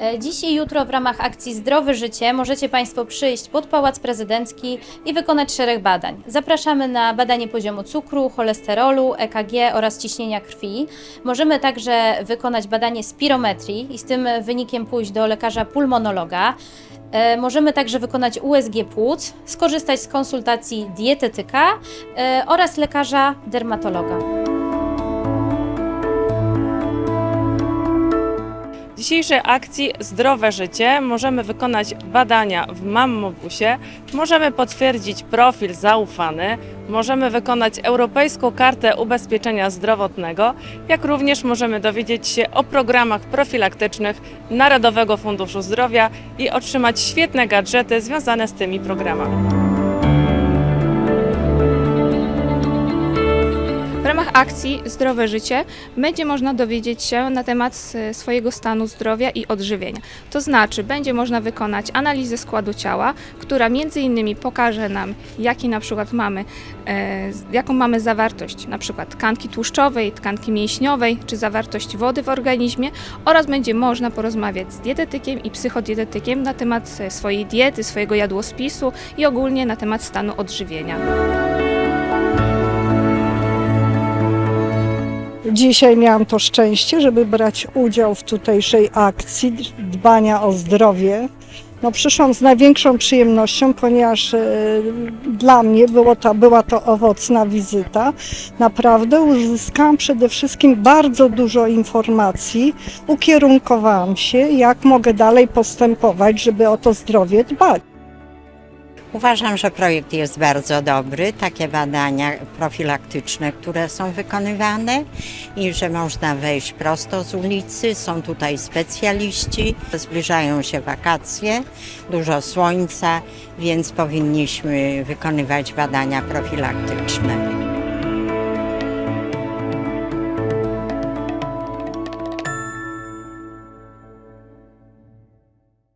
E, Dziś i jutro w ramach akcji Zdrowe Życie możecie Państwo przyjść pod Pałac Prezydencki i wykonać szereg badań. Zapraszamy na badanie poziomu cukru, cholesterolu, EKG oraz ciśnienia krwi. Możemy także wykonać badanie spirometrii i z tym wynikiem pójść do lekarza pulmonologa. E, Możemy także wykonać USG płuc, skorzystać z konsultacji dietetyka e, oraz lekarza dermatologa. Dzisiejszej akcji Zdrowe Życie możemy wykonać badania w Mammobusie, możemy potwierdzić profil zaufany, możemy wykonać Europejską Kartę Ubezpieczenia Zdrowotnego, jak również możemy dowiedzieć się o programach profilaktycznych Narodowego Funduszu Zdrowia i otrzymać świetne gadżety związane z tymi programami. Akcji Zdrowe Życie będzie można dowiedzieć się na temat e, swojego stanu zdrowia i odżywienia. To znaczy, będzie można wykonać analizę składu ciała, która między innymi pokaże nam, jaki na przykład mamy, e, jaką mamy zawartość na przykład tkanki tłuszczowej, tkanki mięśniowej, czy zawartość wody w organizmie oraz będzie można porozmawiać z dietetykiem i psychodietetykiem na temat e, swojej diety, swojego jadłospisu i ogólnie na temat stanu odżywienia. Dzisiaj miałam to szczęście, żeby brać udział w tutejszej akcji dbania o zdrowie. No, przyszłam z największą przyjemnością, ponieważ e, dla mnie było to, była to owocna wizyta. Naprawdę uzyskałam przede wszystkim bardzo dużo informacji. Ukierunkowałam się, jak mogę dalej postępować, żeby o to zdrowie dbać. Uważam, że projekt jest bardzo dobry. Takie badania profilaktyczne, które są wykonywane i że można wejść prosto z ulicy. Są tutaj specjaliści. Zbliżają się wakacje, dużo słońca, więc powinniśmy wykonywać badania profilaktyczne.